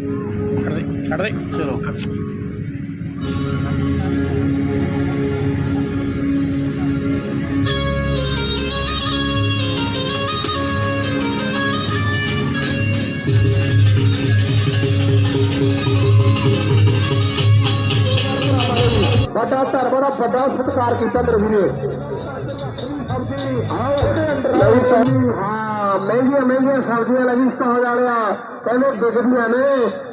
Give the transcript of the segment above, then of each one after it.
ਛੱਡ ਦੇ ਛੱਡ ਦੇ। ਚਲੋ। ਵੱਡਾ ਧਰਮ ਦਾ ਵੱਡਾ ਸਤਿਕਾਰ ਕੀਤਾ ਮੇਰੇ ਵੀਰੇ। ਲਈ ਸਬਜ਼ੀ ਹਾਂ। ਮਹਿੰਗੀਆਂ ਮਹਿੰਗੀਆਂ ਸਬਜ਼ੀਆਂ ਲੱਗੀ ਸਟਾਲ ਵਾਲਿਆ ਕਹਿੰਦੇ ਵਿਕਦੀਆਂ ਨੇ,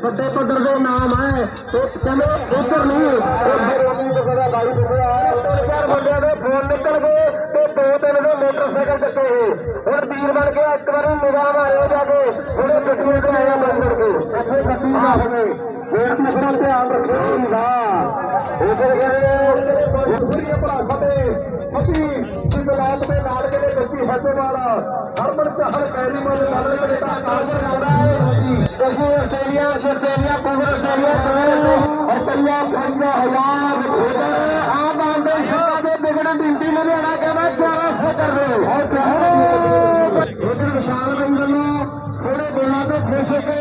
ਵੱਡੇ ਪੱਧਰ ਦੇ ਨਾਮ ਹੈ। ਤੇ ਕਹਿੰਦੇ ਉਧਰ ਨਹੀਂ ਉਧਰ ਉਹਨੀ ਬਗੜਾ ਗਾੜੀ ਬੁਗਿਆ ਤਿੰਨ ਚਾਰ ਮੁੰਡਿਆਂ ਦੇ ਫੋਨ ਨਿਕਲ ਗਏ ਤੇ ਦੋ ਤਿੰਨ ਦੇ ਮੋਟਰਸਾਈਕਲ ਚੱਕੇ ਹੋਏ ਹੁਣ ਵੀਰ ਬਣ ਕੇ ਇੱਕ ਵਾਰੀ ਨਿਗਾਹ ਮਾਰਿਓ ਜਾ ਕੇ ਉਹਦੇ ਗੱਡੀਆਂ ਤੇ ਆਇਆ ਬੰਦ ਕਰਕੇ ਇੱਥੇ ਗੱਡੀ ਨਾ ਹੋਵੇ। ਫੇਰ ਮਸਲਾ ਧਿਆਨ ਰੱਖਿਓ ਜੀ ਦਾ ਉਧਰ ਕਹਿੰਦੇ ਚਾਹਲ ਕੈਰੀ ਮਨ ਲੜਨ ਕੈਨੇਡਾ ਕਾਗਰ ਆਉਂਦਾ ਹੈ। ਅਸੀਂ ਆਸਟ੍ਰੇਲੀਆ ਆਸਟ੍ਰੇਲੀਆ ਪੂਰ ਆਸਟ੍ਰੇਲੀਆ ਤੋਂ ਆਸਟ੍ਰੇਲੀਆ ਖਾਂਦਾ ਹਜ਼ਾਰ ਆ ਬਾਂਦੇ ਸ਼ਕਾ ਦੇ ਬਿਗੜ ਡਿੰਟੀ ਲੁਧਿਆਣਾ ਕਹਿੰਦਾ 1100 ਕਰ ਦਿਓ ਉਧਰ ਵਿਸ਼ਾਲ ਬਈ ਵੱਲੋਂ ਥੋੜੇ ਬੋਲਾਂ ਤੋਂ ਖੁਸ਼ ਹੋ ਕੇ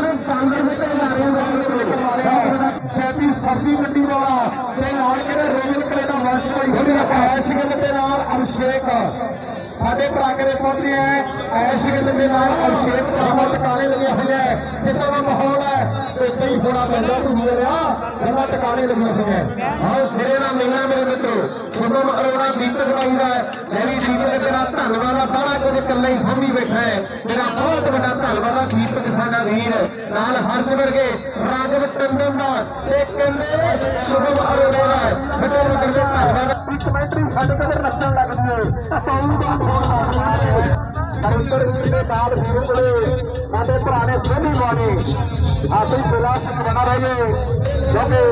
ਦੇ ਚਾਂਦਰ ਦੇ ਘਰਾਰਿਆਂ ਦਾ ਸ਼ੈਤੀ ਸਬਜ਼ੀ ਮੰਡੀ ਵਾਲਾ ਤੇ ਨਾਲ ਕਿਹੜਾ ਰੋਮਨ ਕੈਨੇਡਾ ਵੰਸ਼ ਭਾਈ ਉਹਦੇ ਨਾਲ ਐਸ਼ ਗਿੱਲ ਦੇ ਨਾਲ ਅਭਿਸ਼ੇਕ। ਸਾਡੇ ਭਰਾਕੇ ਦੇ ਪਹੁੰਚੇ ਹੈ ਐਸ਼ ਗਿੱਲ ਦੇ ਨਾਲ ਅਭਿਸ਼ੇਕ ਭਰਾਵਾਂ ਕਾਲੇ ਲੱਗੇ ਹੋਇਆ ਹੈ ਜਿੱਦਾਂ ਦਾ ਮਾਹੌਲ ਹੈ ਤੇ ਕਈ ਹੋਣਾ ਪੈਂਦਾ ਤੂੰ ਹੋ ਰਿਹਾ ਗੱਲਾਂ ਟਿਕਾਣੇ ਲੱਗੀਆਂ ਹੋਈਆਂ ਆਓ ਸਿਰੇ ਦਾ ਮੇਲਾ ਮੇਰੇ ਮਿੱਤਰੋ। ਸ਼ੁਭਮ ਅਰੋੜਾ ਦੀਪਕ ਬਾਈ ਦਾ ਹੈ। ਮੈਂ ਵੀ ਦੀਪਕ ਤੇਰਾ ਧੰਨਵਾਦ ਆ। ਬੜਾ ਕੁਝ ਇਕੱਲਾ ਹੀ ਸਾਂਭੀ ਬੈਠਾ ਹੈ। ਮੇਰਾ ਬਹੁਤ ਵੱਡਾ ਧੰਨਵਾਦ ਆ ਦੀਪਕ ਸਾਡਾ ਵੀਰ। ਨਾਲ ਹਰਸ਼ ਵਰਗੇ ਰਾਜਵ ਟੰਡਨ ਦਾ। ਤੇ ਕਹਿੰਦੇ ਸ਼ੁਭਮ ਅਰੋੜਾ ਦਾ ਬਟੇ ਨੂੰ ਕਹਿੰਦੇ ਧੰਨਵਾਦ। ਇੱਕ ਮਿੰਟ ਸਾਡੇ ਕੋਲ ਨੱਚਣ ਲੱਗਦੀ ਹੈ। ਸੌਂ ਦਾ ਫੋਨ ਅੰਤਰ ਵੀਰ ਦੇ ਨਾਲ ਵੀਰ ਕੋਲੇ ਸਾਡੇ ਭਰਾ ਨੇ ਸੋਹਣੀ ਲਵਾਣੀ ਆਪੇ ਫਿਲਾਸ ਬਣਾ ਰਹੇ ਨੇ ਕਿਉਂਕਿ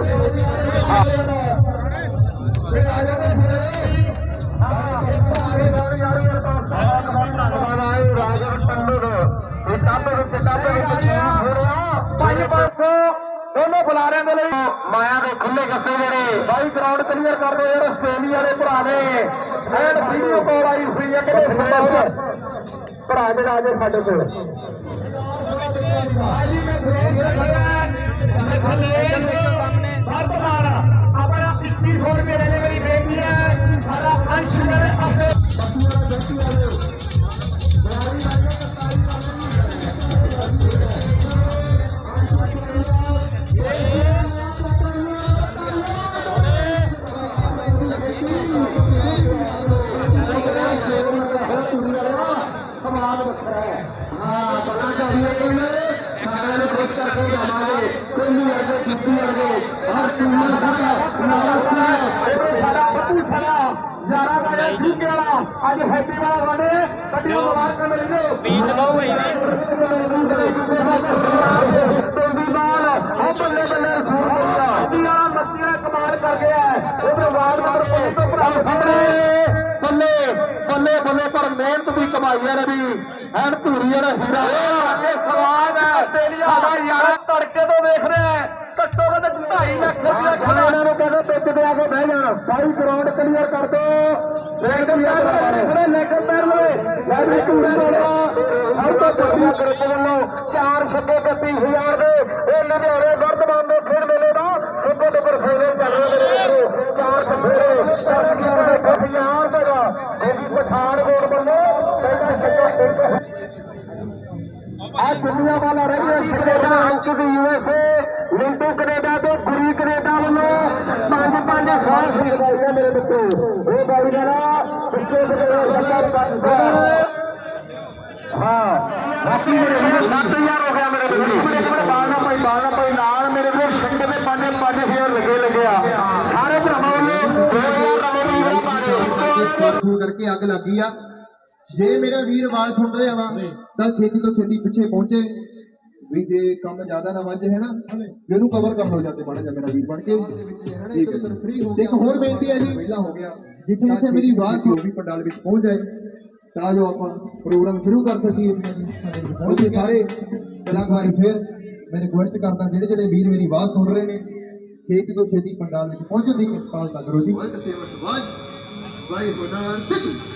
ਬੁਲਾਰਿਆਂ ਦੇ ਲਈ ਮਾਇਆ ਦੇ ਖੁੱਲੇ ਗੱਸੇ ਜਿਹੜੇ ਬਾਈ ਗਰਾਊਂਡ ਕਲੀਅਰ ਕਰਦੇ ਜਿਹੜੇ ਆਸਟ੍ਰੇਲੀਆ ਦੇ ਭਰਾ ਨੇ। ਐਨ ਵੀਡੀਓ ਕਾਲ ਆਈ ਹੋਈ ਹੈ ਕਿਹੜੇ ਸੰਭਾਵ ਭਰਾ ਦੇ ਰਾਜੇ ਸਾਡੇ ਕੋਲ। ਇੱਧਰ ਦੇਖੋ ਸਾਹਮਣੇ। ਵਰਤਮਾਨ ਆਪਣਾ 2100 ਰੁਪਏ ਲੈਣੇ ਮੇਰੀ ਬੇਟੀ ਹੈ। ਸਾਰਾ ਅੰਸ਼ ਮੇਰੇ ਆਪਣੇ ਕਮਾਲ ਅੱਜ ਹੈਪੀ ਵਾਲਾ ਵਾਲੇ ਕੱਢੀ ਮੁਬਾਰਕਾਂ ਮਿਲ ਜੋ। ਸਪੀਚ ਦਿਓ ਭਾਈ ਦੀ ਤੋਬੀ ਬਾਲ ਆ ਬੱਲੇ ਬੱਲੇ ਹੋ ਇੰਡੀਆ ਮੱਤੀਆਂ ਕਮਾਲ ਕਰ ਗਿਆ ਉਧਰ ਵਾਰ ਵਾਰ ਤੋਂ ਭਰਾ ਸਾਹਮਣੇ ਬੱਲੇ ਬੱਲੇ ਬੱਲੇ ਪਰ ਮਿਹਨਤ ਦੀ ਕਮਾਈ ਹੈ ਰਵੀ ਐਨ ਧੂਰੀ ਵਾਲਾ ਹੀਰਾ। ਇਹ ਸਵਾਦ ਹੈ। ਦਾ ਯਾਰ ਤੜਕੇ ਤੋਂ ਵੇਖ ਰਿਹਾ ਹੈ। ਘੱਟੋ ਘੱਟ 2.5 ਲੱਖ ਰੁਪਏ ਖਿਡਾਉਣਿਆਂ ਨੂੰ ਕਹਿੰਦੇ ਪਿੱਛ ਤੇ ਆ ਕੇ ਬਹਿ ਜਾਣ। ਬਾਈ ਗਰਾਊਂਡ ਕਲੀਅਰ ਕਰ ਦੋ। ਲੈਗ ਪੈਰ ਦੇਖਦੇ ਲੈਗ ਪੈਰ ਲਵੇ ਲੈ ਵੀ ਟੂਰੇ ਵਾਲਾ ਸਭ ਤੋਂ ਵਧੀਆ ਗਰੁੱਪ ਵੱਲੋਂ ਚਾਰ ਛੱਕੇ 32000 ਦੇ। ਇਹ ਲੁਧਿਆਣੇ ਵਰਤਮਾਨ ਦੇ ਖੇਡ ਮੇਲੇ ਦਾ ਸੁਪਰ ਡੁਪਰ ਫਾਈਨਲ ਚੱਲ ਰਿਹਾ ਮੇਰੇ ਵੀਰੋ। ਚਾਰ ਛੱਕੇ ਚਾਰ ਦੇ 1000 ਦਾ ਇਹ ਵੀ ਪਠਾਨਕੋਟ ਵੱਲੋਂ ਪਹਿਲਾ ਛੱਕਾ ਆ ਦੁਨੀਆ ਵਾਲਾ ਰਹੀ ਹੈ। Canada Ankit USA Lintu Canada ਤੇ ਗੁਰੀ ਕੈਨੇਡਾ ਵੱਲੋਂ ਪੰਜ ਪੰਜ ਸਾਲ ਸਿਖਾਈਆਂ ਮੇਰੇ ਬੱਚੇ ਇਹ ਬਾਈ ਨਾ ਪਿੱਛੇ ਕਿਤੇ ਹਾਂ। ਬਾਕੀ ਮੇਰੇ ਵੀਰ 7000 ਹੋ ਗਿਆ ਮੇਰੇ ਵੀਰ ਮੇਰੇ ਕੋਲ ਬਾਲਣਾ ਭਾਈ ਬਾਲਣਾ ਭਾਈ ਨਾਲ ਮੇਰੇ ਵੀਰ ਸਿੱਕੇ ਦੇ ਪੰਜ ਪੰਜ ਫੇਰ ਲੱਗੇ ਲੱਗਿਆ ਸਾਰੇ ਭਰਾਵਾਂ ਵੱਲੋਂ 2000 ਦਾ ਮੇਰੀ ਵੀਰਾ ਪਾਣੇ ਫੋਨ ਕਰਕੇ ਅੱਗ ਲੱਗੀ ਆ। ਜੇ ਮੇਰਾ ਵੀਰ ਆਵਾਜ਼ ਸੁਣ ਰਿਹਾ ਵਾ ਤਾਂ ਛੇਤੀ ਤੋਂ ਛੇਤੀ ਪਿੱਛੇ ਪਹੁੰਚੇ। ਵੀ ਜੇ ਕੰਮ ਜ਼ਿਆਦਾ ਨਾ ਵੱਜ ਹੈ ਨਾ ਵੀ ਉਹਨੂੰ ਕਵਰ ਕਰ ਲਓ ਜਾਂਦੇ ਮਾੜਾ ਜਿਹਾ ਮੇਰਾ ਵੀਰ ਬਣ ਕੇ। ਠੀਕ ਹੈ ਫ੍ਰੀ ਹੋ ਗਿਆ ਇੱਕ ਹੋਰ ਬੇਨਤੀ ਹੈ ਜੀ ਵਿਹਲਾ ਹੋ ਗਿਆ। ਜਿੱਥੇ ਜਿੱਥੇ ਮੇਰੀ ਆਵਾਜ਼ ਸੀ ਉਹ ਵੀ ਪੰਡਾਲ ਵਿੱਚ ਪਹੁੰਚ ਜਾਏ। ਤਾਂ ਜੋ ਆਪਾਂ ਪ੍ਰੋਗਰਾਮ ਸ਼ੁਰੂ ਕਰ ਸਕੀਏ। ਉਹਦੇ ਸਾਰੇ ਕਲਾਕਾਰ ਫਿਰ ਮੈਂ ਰਿਕੁਐਸਟ ਕਰਦਾ ਜਿਹੜੇ ਜਿਹੜੇ ਵੀਰ ਮੇਰੀ ਆਵਾਜ਼ ਸੁਣ ਰਹੇ ਨੇ ਛੇਤੀ ਤੋਂ ਛੇਤੀ ਪੰਡਾਲ ਵਿੱਚ ਪਹੁੰਚਣ ਦੀ ਕਿਰਪਾਲਤਾ ਕਰੋ ਜੀ। ਵਾਹਿ ਗੁਰੂ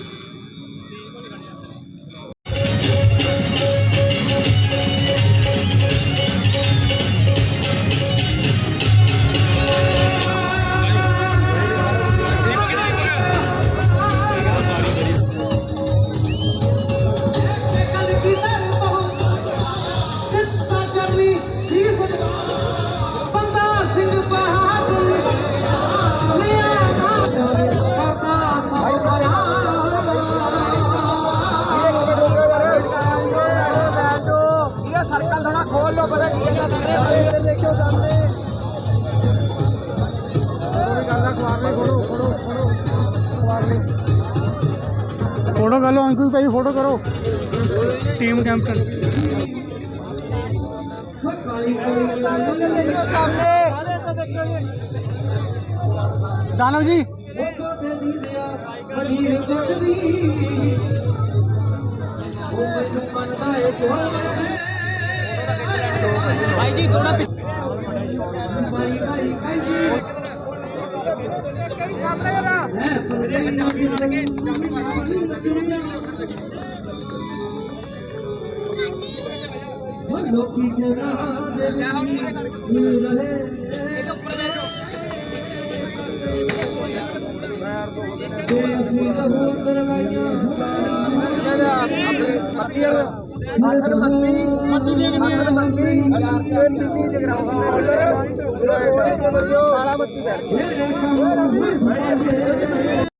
ਦਾਨਵ ਜੀ। ਭਾਈ ਜੀ ਥੋੜਾ ਲੋਕੀ ਜਨਾ ਦੇ ਰਹੇ ਤੇ ਅਸੀਂ ਲਹੂ ਕਰਵਾਈਆਂ ਮੱਤੀ ਵਾਲਾ ਮੱਤੀ ਮੱਤੀ ਦੀਆਂ ਕਿੰਨੀਆਂ ਮੱਤੀ ਇਹ ਪੀਪੀ ਜਗਰਾਉਂਦਾ ਸਾਲਾ ਮੱਤੀ ਸਾਡੇ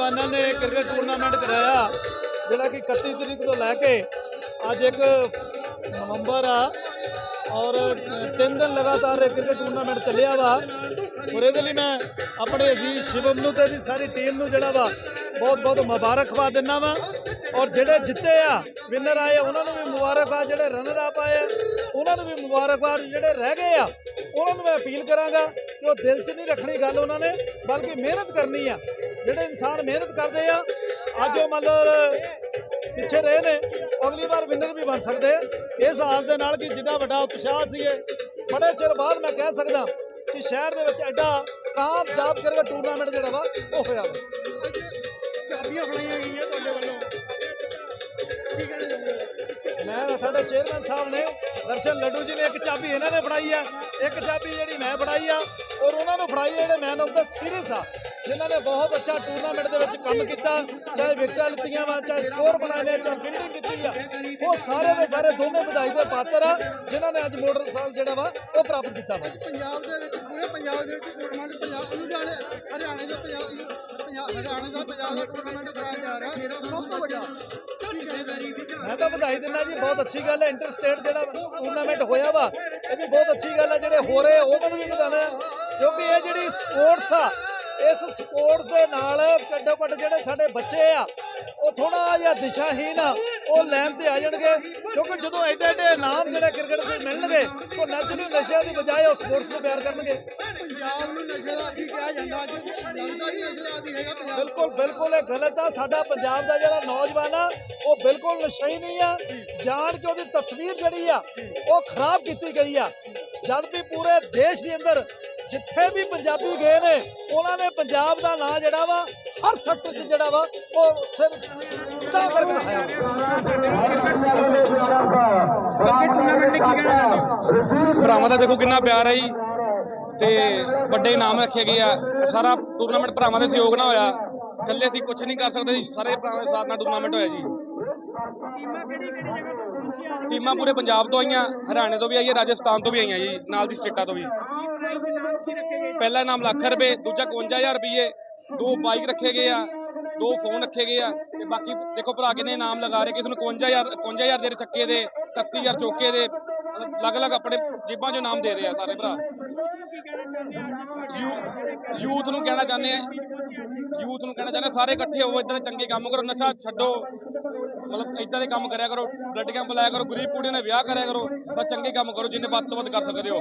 ਨੌਜਵਾਨਾਂ ਨੇ ਕ੍ਰਿਕਟ ਟੂਰਨਾਮੈਂਟ ਕਰਾਇਆ ਜਿਹੜਾ ਕਿ 31 ਤਰੀਕ ਤੋਂ ਲੈ ਕੇ ਅੱਜ ਇੱਕ ਨਵੰਬਰ ਆ ਔਰ ਤਿੰਨ ਦਿਨ ਲਗਾਤਾਰ ਇਹ ਕ੍ਰਿਕਟ ਟੂਰਨਾਮੈਂਟ ਚੱਲਿਆ ਵਾ। ਔਰ ਇਹਦੇ ਲਈ ਮੈਂ ਆਪਣੇ ਅਜ਼ੀਜ਼ ਸ਼ਿਵਮ ਨੂੰ ਤੇ ਇਹਦੀ ਸਾਰੀ ਟੀਮ ਨੂੰ ਜਿਹੜਾ ਵਾ ਬਹੁਤ ਬਹੁਤ ਮੁਬਾਰਕਬਾਦ ਦਿੰਦਾ ਵਾ। ਔਰ ਜਿਹੜੇ ਜਿੱਤੇ ਆ ਵਿਨਰ ਆਏ ਉਹਨਾਂ ਨੂੰ ਵੀ ਮੁਬਾਰਕਬਾਦ ਜਿਹੜੇ ਰਨਰ ਆਪ ਆਏ ਆ, ਉਹਨਾਂ ਨੂੰ ਵੀ ਮੁਬਾਰਕਬਾਦ ਜਿਹੜੇ ਰਹਿ ਗਏ ਆ ਉਹਨਾਂ ਨੂੰ ਮੈਂ ਅਪੀਲ ਕਰਾਂਗਾ ਕਿ ਉਹ ਦਿਲ 'ਚ ਨਹੀਂ ਰੱਖਣੀ ਗੱਲ ਉਹਨਾਂ ਨੇ ਬਲਕਿ ਮਿਹਨਤ ਕਰਨੀ ਆ। ਜਿਹੜੇ ਇਨਸਾਨ ਮਿਹਨਤ ਕਰਦੇ ਆ ਅੱਜ ਉਹ ਮਤਲਬ ਪਿੱਛੇ ਰਹੇ ਨੇ ਅਗਲੀ ਵਾਰ ਵਿਨਰ ਵੀ ਬਣ ਸਕਦੇ ਆ। ਇਸ ਆਸ ਦੇ ਨਾਲ ਕਿ ਜਿੱਡਾ ਵੱਡਾ ਉਤਸ਼ਾਹ ਸੀ ਇਹ ਬੜੇ ਚਿਰ ਬਾਅਦ ਮੈਂ ਕਹਿ ਸਕਦਾ ਕਿ ਸ਼ਹਿਰ ਦੇ ਵਿੱਚ ਐਡਾ ਕਾਮਯਾਬ ਕਰਕੇ ਟੂਰਨਾਮੈਂਟ ਜਿਹੜਾ ਵਾ ਉਹ ਹੋਇਆ ਵਾ। ਚਾਬੀਆਂ ਫੜਾਈਆਂ ਗਈਆਂ ਤੁਹਾਡੇ ਵੱਲੋਂ। ਮੈਂ ਸਾਡੇ ਚੇਅਰਮੈਨ ਸਾਹਿਬ ਨੇ ਦਰਸ਼ਨ ਲੱਡੂ ਜੀ ਨੇ ਇੱਕ ਚਾਬੀ ਇਹਨਾਂ ਨੇ ਫੜਾਈ ਆ। ਇੱਕ ਚਾਬੀ ਜਿਹੜੀ ਮੈਂ ਫੜਾਈ ਆ ਔਰ ਉਹਨਾਂ ਨੂੰ ਫੜਾਈ ਜਿਹੜੇ ਮੈਨ ਆਫ ਦਾ ਸੀਰੀਜ਼ ਆ। ਜਿਨ੍ਹਾਂ ਨੇ ਬਹੁਤ ਅੱਛਾ ਟੂਰਨਾਮੈਂਟ ਦੇ ਵਿੱਚ ਕੰਮ ਕੀਤਾ ਚਾਹੇ ਵਿਕਟਾਂ ਲਿੱਤੀਆਂ ਵਾ ਚਾਹੇ ਸਕੋਰ ਬਣਾਏ ਨੇ ਚਾਹੇ ਫੀਲਡਿੰਗ ਕੀਤੀ ਆ ਉਹ ਸਾਰੇ ਦੇ ਸਾਰੇ ਦੋਨੇ ਵਧਾਈ ਦੇ ਪਾਤਰ ਆ ਜਿਨ੍ਹਾਂ ਨੇ ਅੱਜ ਮੋਟਰਸਾਈਕਲ ਜਿਹੜਾ ਵਾ ਉਹ ਪ੍ਰਾਪਤ ਕੀਤਾ ਵਾ ਪੰਜਾਬ ਦੇ ਵਿੱਚ ਪੂਰੇ ਪੰਜਾਬ ਦੇ ਵਿੱਚ ਟੂਰਨਾਮੈਂਟ ਪੰਜਾਬ ਲੁਧਿਆਣੇ ਹਰਿਆਣੇ ਦੇ ਪੰਜਾਬ ਪੰਜਾਬ ਹਰਿਆਣੇ ਦਾ ਪੰਜਾਬ ਦਾ ਟੂਰਨਾਮੈਂਟ ਕਰਾਇਆ ਜਾ ਰਿਹਾ ਸਭ ਤੋਂ ਵੱਡਾ। ਮੈਂ ਤਾਂ ਵਧਾਈ ਦਿੰਦਾ ਜੀ ਬਹੁਤ ਅੱਛੀ ਗੱਲ ਹੈ ਇੰਟਰ ਸਟੇਟ ਜਿਹੜਾ ਟੂਰਨਾਮੈਂਟ ਹੋਇਆ ਵਾ ਇਹ ਵੀ ਬਹੁਤ ਅੱਛੀ ਗੱਲ ਹੈ ਜਿਹੜੇ ਹੋ ਰਹੇ ਉਹਨਾਂ ਨੂੰ ਵੀ ਵਧਾਣਾ ਕਿਉਂਕਿ ਇਹ ਜਿਹੜੀ ਸਪੋਰਟਸ ਆ ਇਸ ਸਪੋਰਟਸ ਦੇ ਨਾਲ ਘੱਟੋ ਘੱਟ ਜਿਹੜੇ ਸਾਡੇ ਬੱਚੇ ਆ ਉਹ ਥੋੜਾ ਜਿਹਾ ਦਿਸ਼ਾਹੀਨ ਆ ਉਹ ਲਾਈਨ ਤੇ ਆ ਜਾਣਗੇ। ਕਿਉਂਕਿ ਜਦੋਂ ਐਡੇ ਐਡੇ ਇਨਾਮ ਜਿਹੜੇ ਕ੍ਰਿਕਟ ਦੇ ਮਿਲਣਗੇ ਤਾਂ ਨੈਚੁਰਲੀ ਨਸ਼ਿਆਂ ਦੀ ਬਜਾਏ ਉਹ ਸਪੋਰਟਸ ਨੂੰ ਪਿਆਰ ਕਰਨਗੇ। ਪੰਜਾਬ ਨੂੰ ਨਸ਼ੇ ਦਾ ਆਦੀ ਕਿਹਾ ਜਾਂਦਾ ਹੀ ਨਸ਼ੇ ਬਿਲਕੁਲ ਬਿਲਕੁਲ ਇਹ ਗਲਤ ਆ। ਸਾਡਾ ਪੰਜਾਬ ਦਾ ਜਿਹੜਾ ਨੌਜਵਾਨ ਆ ਉਹ ਬਿਲਕੁਲ ਨਸ਼ਈ ਨਹੀਂ ਆ। ਜਾਣ ਕੇ ਉਹਦੀ ਤਸਵੀਰ ਜਿਹੜੀ ਆ ਉਹ ਖਰਾਬ ਕੀਤੀ ਗਈ ਆ। ਜਦ ਵੀ ਪੂਰੇ ਦੇਸ਼ ਦੇ ਅੰਦਰ ਜਿੱਥੇ ਵੀ ਪੰਜਾਬੀ ਗਏ ਨੇ, ਉਹਨਾਂ ਨੇ ਪੰਜਾਬ ਦਾ ਨਾਂ ਜਿਹੜਾ ਵਾ, ਹਰ ਸੈਕਟਰ 'ਚ ਜਿਹੜਾ ਵਾ, ਉਹ ਸਿਰ ਤਾਂ ਕਰਕੇ ਦਿਖਾਇਆ। ਭਰਾਵਾਂ ਦਾ ਦੇਖੋ ਕਿੰਨਾ ਪਿਆਰ ਹੈ ਜੀ। ਤੇ ਵੱਡੇ ਇਨਾਮ ਰੱਖੇ ਗਏ ਆ। ਸਾਰਾ ਟੂਰਨਾਮੈਂਟ ਭਰਾਵਾਂ ਦੇ ਸਹਿਯੋਗ ਨਾਲ ਹੋਇਆ। ਇਕੱਲੇ ਅਸੀਂ ਕੁਝ ਨਹੀਂ ਕਰ ਸਕਦੇ ਜੀ। ਸਾਰੇ ਭਰਾਵਾਂ ਦੇ ਸਾਥ ਨਾਲ ਟੂਰਨਾਮੈਂਟ ਹੋਇਆ ਜੀ। ਟੀਮਾਂ ਪੂਰੇ ਪੰਜਾਬ ਤੋਂ ਆਈਆਂ, ਹਰਿਆਣੇ ਤੋਂ ਵੀ ਆਈਆਂ, ਰਾਜਸਥਾਨ ਤੋਂ ਵੀ ਆਈਆਂ ਜੀ, ਨਾਲ ਦੀ ਸਟੇਟਾਂ ਤੋਂ ਵੀ। ਪਹਿਲਾ ਇਨਾਮ ਲੱਖ ਰੁਪਏ, ਦੂਜਾ 51000 ਰੁਪਏ ਦੋ ਬਾਈਕ ਰੱਖੇ ਗਏ ਆ, ਦੋ ਫੋਨ ਰੱਖੇ ਗਏ ਆ, ਤੇ ਬਾਕੀ ਦੇਖੋ ਭਰਾ ਕਿੰਨੇ ਇਨਾਮ ਲਗਾ ਰਹੇ, ਕਿਸੇ ਨੂੰ 51000 51000 ਦੇ ਚੱਕੇ ਦੇ 31000 ਚੌਕੇ ਦੇ, ਅਲੱਗ-ਅਲੱਗ ਆਪਣੇ ਜੀਬਾਂ 'ਚੋਂ ਇਨਾਮ ਦੇ ਰਹੇ ਆ ਸਾਰੇ ਭਰਾ। ਯੂ- ਯੂਥ ਨੂੰ ਕਹਿਣਾ ਚਾਹੁੰਦੇ ਆ, ਯੂਥ ਨੂੰ ਕਹਿਣਾ ਚਾਹੁੰਦੇ ਸਾਰੇ ਇਕੱਠੇ ਹੋਵੋ ਇਦਾਂ ਚੰਗੇ ਕੰਮ ਕਰੋ, ਨਸ਼ਾ ਛੱਡੋ। ਮਤਲਬ ਇਦਾਂ ਦੇ ਕੰਮ ਕਰਿਆ ਕਰੋ ਬਲੱਡ ਕੈਂਪ ਲਾਇਆ ਕਰੋ, ਗਰੀਬ ਕੁੜੀਆਂ ਦੇ ਵਿਆਹ ਕਰਿਆ ਕਰੋ, ਬਸ ਚੰਗੇ ਕੰਮ ਕਰੋ, ਜਿੰਨੇ ਵੱਧ ਤੋਂ ਵੱਧ ਕਰ ਸਕਦੇ ਹੋ।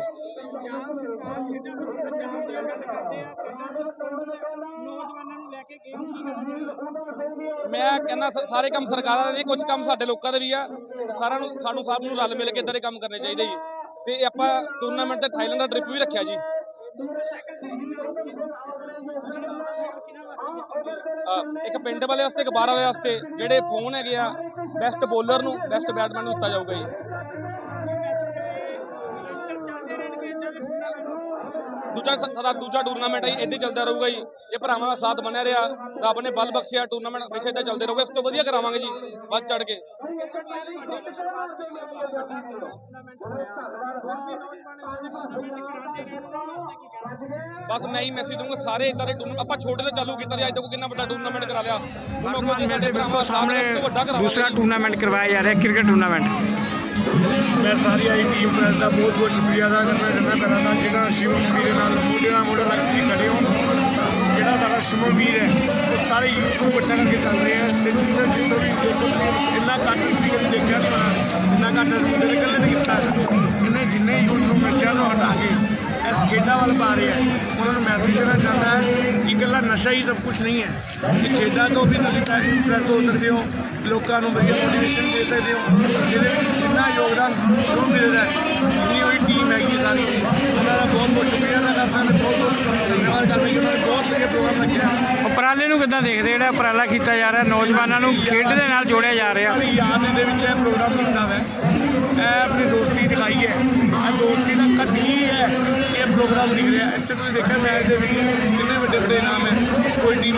ਮੈਂ ਕਹਿੰਦਾ ਸਾਰੇ ਕੰਮ ਸਰਕਾਰਾਂ ਦੇ ਨਹੀਂ ਕੁਝ ਕੰਮ ਸਾਡੇ ਲੋਕਾਂ ਦੇ ਵੀ ਆ। ਸਾਰਿਆਂ ਨੂੰ, ਸਾਨੂੰ ਸਭ ਨੂੰ ਰਲ ਮਿਲ ਕੇ ਇਦਾਂ ਦੇ ਕੰਮ ਕਰਨੇ ਚਾਹੀਦੇ ਜੀ। ਤੇ ਆਪਾਂ ਟੂਰਨਾਮੈਂਟ ਤੇ ਥਾਈਲੈਂਡ ਦਾ ਟ੍ਰਿਪ ਵੀ ਰੱਖਿਆ ਜੀ। ਇੱਕ ਪਿੰਡ ਵਾਲੇ ਵਾਸਤੇ, ਇੱਕ ਬਾਹਰ ਵਾਲੇ ਵਾਸਤੇ ਜਿਹੜੇ ਫੋਨ ਹੈਗੇ ਆ ਬੈਸਟ ਬੋਲਰ ਨੂੰ ਬੈਸਟ ਬੈਟਸਮੈਨ ਨੂੰ ਦਿੱਤਾ ਜਾਊਗਾ ਜੀ। ਦੂਜਾ ਸਾਡਾ ਦੂਜਾ ਟੂਰਨਾਮੈਂਟ ਹੈ ਹੀ ਚੱਲਦਾ ਰਹੂਗਾ ਜੀ। ਇਹ ਭਰਾਵਾਂ ਦਾ ਸਾਥ ਬਣਿਆ ਰਿਹਾ ਰੱਬ ਨੇ ਬਲ ਬਖਸ਼ਿਆ ਟੂਰਨਾਮੈਂਟ ਹਮੇਸ਼ਾ ਇੱਦਾਂ ਚੱਲਦੇ ਰਹੂਗਾ। ਇਸ ਤੋਂ ਵਧੀਆ ਕਰਾਵਾਂਗੇ ਜੀ ਵੱਧ ਚੜ ਕੇ। ਬਸ ਮੈਂ ਹੀ ਮੈਸੇਜ ਦੂੰਗਾ ਸਾਰੇ ਇਦਾਂ ਦੇ ਟੂਰਨਾਮੈਂਟ ਆਪਾਂ ਛੋਟੇ ਤੋਂ ਚਾਲੂ ਕੀਤਾ ਸੀ ਅੱਜ ਤੱਕ ਕਿੰਨਾ ਵੱਡਾ ਟੂਰਨਾਮੈਂਟ ਕਰਾ ਲਿਆ। ਅੱਗੋਂ ਜੇ ਸਾਡੇ ਭਰਾਵਾਂ ਦਾ ਸਾਥ ਇਸ ਤੋਂ ਵੱਡਾ ਕਰਾਵਾਂਗੇ ਦੂਸਰਾ ਜੀ। ਟੂਰਨਾਮੈਂਟ ਕਰਵਾਇਆ ਜਾ ਰਿਹਾ ਕ੍ਰਿਕਟ ਟੂਰਨਾਮੈਂਟ ਮੈਂ ਸਾਰੀ ਆਈ ਟੀਮ ਪ੍ਰੈਸ ਦਾ ਬਹੁਤ ਬਹੁਤ ਸ਼ੁਕਰੀਆ ਅਦਾ ਕਰਨਾ ਚਾਹੁੰਦਾ ਪਹਿਲਾਂ ਜਿਹੜਾ ਸ਼ਿਵਮ ਵੀਰੇ ਨਾਲ ਮੋਢੇ ਨਾਲ ਮੋਢਾ ਲੱਗ ਕੇ ਖੜੇ ਹੋ, ਜਿਹੜਾ ਸਾਡਾ ਸ਼ਿਵਮ ਵੀਰ ਹੈ, ਉਹ ਸਾਰੇ ਯੂਥ ਨੂੰ ਇਕੱਠਾ ਕਰਕੇ ਚੱਲ ਰਹੇ ਹੈ ਤੇ ਜਿੰਨਾ ਜਿੰਨਾ ਵੀ ਦੇਖੋ ਤੁਸੀਂ ਇੰਨਾ ਘੱਟ ਤੁਸੀਂ ਕਦੇ ਦੇਖਿਆ ਨਹੀਂ ਹੋਣਾ ਇੰਨਾ ਘੱਟ ਇਸ ਮੁੰਡੇ ਨੇ ਇਕੱਲੇ ਨੇ ਕੀਤਾ। ਇਹਨੇ ਜਿੰਨੇ ਯੂਥ ਨੂੰ ਨਸ਼ਿਆਂ ਨੂੰ ਹਟਾ ਕੇ ਇਸ ਖੇਡਾਂ ਵੱਲ ਪਾ ਰਿਹਾ ਹੈ। ਉਹਨਾਂ ਨੂੰ ਮੈਸੇਜ ਦੇਣਾ ਚਾਹੁੰਦਾ ਹੈ ਕਿ ਇਕੱਲਾ ਨਸ਼ਾ ਹੀ ਸਭ ਕੁਝ ਨਹੀਂ ਹੈ। ਇਹ ਖੇਡਾਂ ਤੋਂ ਵੀ ਤੁਸੀਂ ਪ੍ਰੈਸ ਹੋ ਸਕਦੇ ਹੋ ਲੋਕਾਂ ਨੂੰ ਵਧੀਆ ਮੋਟੀਵੇਸ਼ਨ ਦੇ ਸਕਦੇ ਹੋ ਜਿਹਦੇ ਵਿੱਚ ਜਿੰਨਾ ਯੋਗਦਾਨ ਸ਼ੁਰੂ ਮਿਲਦਾ ਹੈ ਜਿੰਨੀ ਹੋਈ ਟੀਮ ਹੈਗੀ ਸਾਰੀ। ਉਹਨਾਂ ਦਾ ਬਹੁਤ ਬਹੁਤ ਸ਼ੁਕਰੀਆ ਅਦਾ ਕਰਦਾ ਤੇ ਬਹੁਤ ਬਹੁਤ ਧੰਨਵਾਦ ਕਰਦਾ ਕਿ ਉਹਨਾਂ ਨੇ ਬਹੁਤ ਵਧੀਆ ਪ੍ਰੋਗਰਾਮ ਰੱਖਿਆ। ਉਪਰਾਲੇ ਨੂੰ ਕਿੱਦਾਂ ਦੇਖਦੇ ਜਿਹੜਾ ਉਪਰਾਲਾ ਕੀਤਾ ਜਾ ਰਿਹਾ ਨੌਜਵਾਨਾਂ ਨੂੰ ਖੇਡ ਦੇ ਨਾਲ ਜੋੜਿਆ ਜਾ ਰਿਹਾ। ਯਾਦ ਦੇ ਵਿੱਚ ਇਹ ਪ੍ਰੋਗਰਾਮ ਕੀਤਾ ਹੋਇਆ ਹੈ। ਇਹ ਆਪਣੀ ਦੋਸਤੀ ਦਿਖਾਈ ਹੈ। ਇਹ ਦੋਸਤੀ ਦਾ ਕਦੀ ਹੈ ਇਹ ਪ੍ਰੋਗਰਾਮ ਦਿਖ ਰਿਹਾ। ਇੱਥੇ ਤੁਸੀਂ ਦੇਖਿਆ ਮੈਚ ਦੇ ਵਿੱਚ ਕਿੰਨੇ ਵੱਡੇ ਵੱਡੇ ਇਨਾਮ ਹੈ। ਕੋਈ ਟੀਮ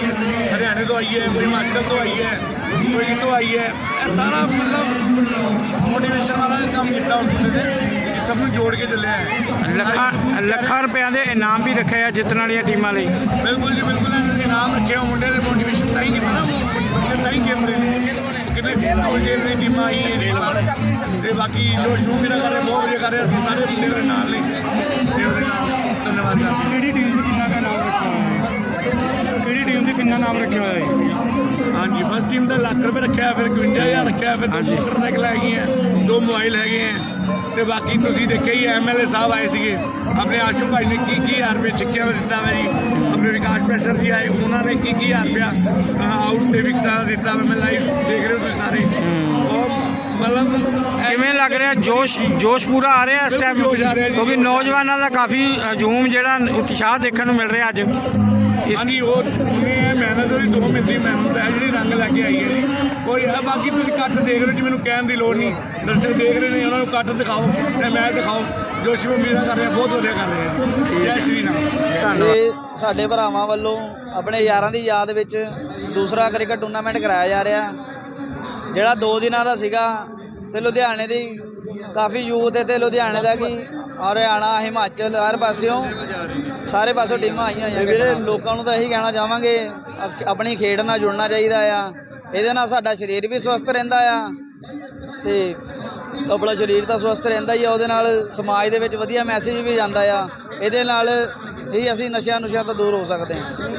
ਹਰਿਆਣੇ ਤੋਂ ਆਈ ਹੈ ਕੋਈ ਹਿਮਾਚਲ ਤੋਂ ਆਈ ਹੈ ਕੋਈ ਕਿਤੋਂ ਆਈ ਹੈ। ਇਹ ਸਾਰਾ ਮਤਲਬ ਮੋਟੀਵੇਸ਼ਨ ਵਾਲਾ ਕੰਮ ਕੀਤਾ ਉਸ ਕਿ ਸਭ ਨੂੰ ਜੋੜ ਕੇ ਚੱਲਿਆ ਹੈ। ਲੱਖਾਂ ਲੱਖਾਂ ਰੁਪਿਆਂ ਦੇ ਇਨਾਮ ਵੀ ਰੱਖੇ ਆ ਜਿੱਤਣ ਵਾਲੀਆਂ ਟੀਮਾਂ ਲਈ। ਬਿਲਕੁਲ ਜੀ ਬਿਲਕੁਲ ਇਹਨਾਂ ਦੇ ਨਾਮ ਰੱਖੇ ਹੋ ਮੁੰਡੇ ਦੇ ਮੋਟੀਵੇਸ਼ਨ ਤਾਂ ਹੀ ਕੀਤਾ ਨਾ ਤਾਂ ਹੀ ਰਹੇ ਨੇ। ਕਿੰਨੇ ਦਿਨ ਹੋ ਗਏ ਨੇ ਟੀਮਾਂ ਆਈ ਨੇ ਨਾਲ ਤੇ ਬਾਕੀ ਜੋ ਸ਼ੂ ਮੇਰਾ ਕਰ ਰਹੇ ਬਹੁਤ ਵਧੀਆ ਕਰ ਰਹੇ ਅਸੀਂ ਸਾਰੇ ਮੁੰਡੇ ਦੇ ਨਾਲ ਨੇ। ਤੇ ਉਹਦੇ ਨਾਲ ਧੰਨਵਾਦ ਕਰਦੇ ਕਿਹੜੀ ਟੀਮ ਦੇ ਕਿੰਨਾ ਨਾਮ ਰੱਖਿਆ ਹੋਇਆ ਕਿਹੜੀ ਟੀਮ ਦੇ ਕਿੰਨਾ ਨਾਮ ਰੱਖਿਆ ਹੋਇਆ ਹੈ? ਹਾਂਜੀ ਫਸਟ ਟੀਮ ਦਾ ਲੱਖ ਰੁਪਏ ਰੱਖਿਆ ਫਿਰ 51000 ਰੱਖਿਆ ਫਿਰ ਦੋ ਹਾਂਜੀ। ਮੋਟਰਸਾਈਕਲ ਹੈਗੇ ਆ ਦੋ ਮੋਬਾਈਲ ਹੈਗੇ ਆ। ਤੇ ਬਾਕੀ ਤੁਸੀਂ ਦੇਖਿਆ ਹੀ ਐਮਐਲਏ ਸਾਹਿਬ ਆਏ ਸੀਗੇ। ਆਪਣੇ ਆਸ਼ੂ ਭਾਈ ਨੇ ਕੀ ਕੀ ਹਜ਼ਾਰ ਰੁਪਏ ਚੱਕਿਆ ਦਿੱਤਾ ਵਾ ਜੀ। ਆਪਣੇ ਵਿਕਾਸ ਪ੍ਰੈਸ਼ਰ ਜੀ ਆਏ ਉਹਨਾਂ ਨੇ ਕੀ ਕੀ ਹਜ਼ਾਰ ਰੁਪਇਆ ਆਊਟ ਤੇ ਵਿਕਟਾਂ ਦਿੱਤਾ ਮੈਂ ਲਾਈਵ ਦੇਖ ਰਹੇ ਹੋ ਤੁਸੀਂ ਸਾਰੇ। ਮਤਲਬ ਕਿਵੇਂ ਲੱਗ ਰਿਹਾ? ਜੋਸ਼ ਜੋਸ਼ ਪੂਰਾ ਆ ਰਿਹਾ ਇਸ ਟਾਈਮ। ਕਿਉਂਕਿ ਨੌਜਵਾਨਾਂ ਦਾ ਕਾਫੀ ਹਜੂਮ ਜਿਹੜਾ ਉਤਸ਼ਾਹ ਦੇਖਣ ਨੂੰ ਮਿਲ ਰਿਹਾ ਅੱਜ। ਇਸ ਹਾਂਜੀ ਉਹ ਉਹਨੇ ਇਹ ਮਿਹਨਤ ਉਹਦੀ ਦੋ ਦੀ ਮਿਹਨਤ ਹੈ ਜਿਹੜੀ ਰੰਗ ਲੈ ਕੇ ਆਈ ਹੈ ਜੀ। ਕੋਈ ਇਹ ਬਾਕੀ ਤੁਸੀਂ ਕੱਟ ਦੇਖ ਰਹੇ ਹੋ ਜੀ ਮੈਨੂੰ ਕਹਿਣ ਦੀ ਲੋੜ ਨਹੀਂ। ਦਰਸ਼ਕ ਦੇਖ ਰਹੇ ਨੇ ਉਹਨਾਂ ਨੂੰ ਕੱਟ ਦਿਖਾਓ ਤੇ ਮੈਚ ਦਿਖਾਓ। ਜੋ ਸ਼ਿਵ ਮੀਰਾ ਕਰ ਰਿਹਾ ਬਹੁਤ ਵਧੀਆ ਕਰ ਰਿਹਾ ਹੈ ਜੈ। ਸ਼੍ਰੀ ਰਾਮ। ਧੰਨਵਾਦ। ਇਹ ਸਾਡੇ ਭਰਾਵਾਂ ਵੱਲੋਂ ਆਪਣੇ ਯਾਰਾਂ ਦੀ ਯਾਦ ਵਿੱਚ ਦੂਸਰਾ ਕ੍ਰਿਕਟ ਟੂਰਨਾਮੈਂਟ ਕਰਾਇਆ ਜਾ ਰਿਹਾ। ਜਿਹੜਾ 2 ਦਿਨਾਂ ਦਾ ਸੀਗਾ ਤੇ ਲੁਧਿਆਣੇ ਦੀ ਕਾਫੀ ਯੂਥ ਇੱਥੇ ਲੁਧਿਆਣੇ ਦਾ ਕੀ ਹਰਿਆਣਾ ਹਿਮਾਚਲ ਹਰ ਪਾਸਿਓਂ। ਸਾਰੇ ਪਾਸੋਂ ਟੀਮਾਂ ਆਈਆਂ ਹੋਈਆਂ ਵੀਰੇ ਲੋਕਾਂ ਨੂੰ ਤਾਂ ਇਹੀ ਕਹਿਣਾ ਚਾਹਾਂਗੇ ਅਪ- ਆਪਣੀ ਖੇਡ ਨਾਲ ਜੁੜਨਾ ਚਾਹੀਦਾ ਆ। ਇਹਦੇ ਨਾਲ ਸਾਡਾ ਸਰੀਰ ਵੀ ਸਵਸਥ ਰਹਿੰਦਾ ਆ ਤੇ ਆਪਣਾ ਸਰੀਰ ਤਾਂ ਸਵਸਥ ਰਹਿੰਦਾ ਹੀ ਆ ਉਹਦੇ ਨਾਲ ਸਮਾਜ ਦੇ ਵਿੱਚ ਵਧੀਆ ਮੈਸੇਜ ਵੀ ਜਾਂਦਾ ਆ। ਇਹਦੇ ਨਾਲ ਹੀ ਅਸੀਂ ਨਸ਼ਿਆਂ ਨੁਸ਼ਿਆਂ ਤੋਂ ਦੂਰ ਹੋ ਸਕਦੇ ਹਾਂ।